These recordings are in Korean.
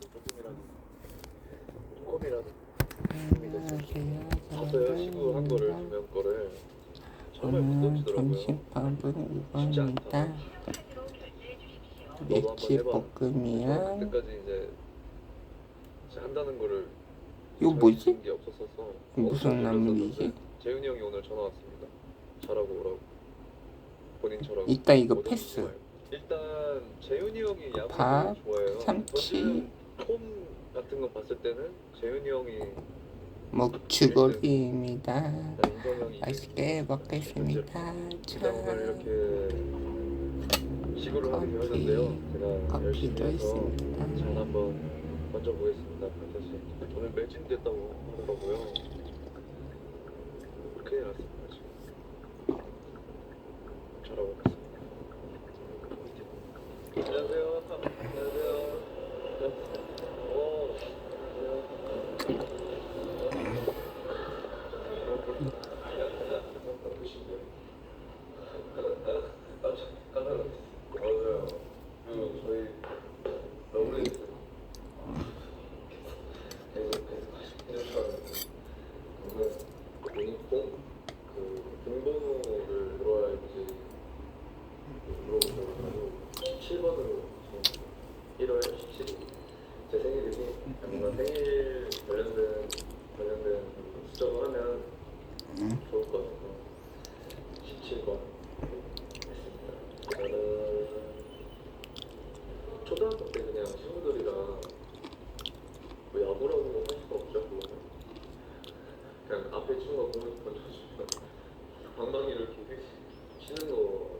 조금이라도 조금이라도 안녕하세요. 봤어요 시구 한 거를 두명 거를 정말 오늘 무섭더라고요 점심밥은. 너도 한번 멸치 해봐. 볶음이랑 그때까지 이제 한다는 거를 이거 뭐지? 게 없었어서 무슨 엄청 나물이지? 놀랐었는데 재윤이 형이 오늘 전화 왔습니다 잘하고 오라고 본인처럼 이따 이거 패스. 일단 재윤이 형이 밥, 야구를 좋아해요 참치. 저는 폼 같은 거 봤을 때는 재윤이 형이 형이 맛있게 먹겠습니다. 자, 이렇게 시구를 하게 커피, 되었는데요. 제가 열심히 커피도 해서 있습니다. 잘 한번 던져보겠습니다 반드시 오늘 매진됐다고 하더라고요. 큰일 났습니다 지금. 잘하고 있습니다. 안녕하세요. 안녕하세요. 오, 제 생일이고 뭔가 생일 관련된 관련된 수정을 하면 좋을 것 같아서 17번 했습니다. 저는 초등학교 때 그냥 친구들이랑 뭐 야구라고 할 수가 없죠 그냥 앞에 친구가 공을 던져주면 방망이를 이렇게 치는 거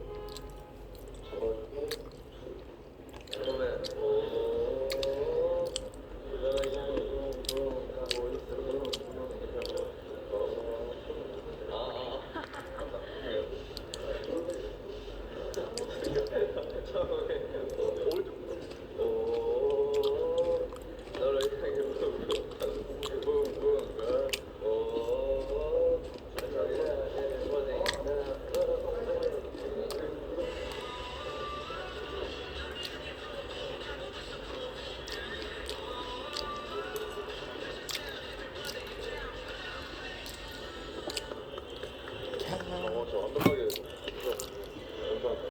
그렇죠.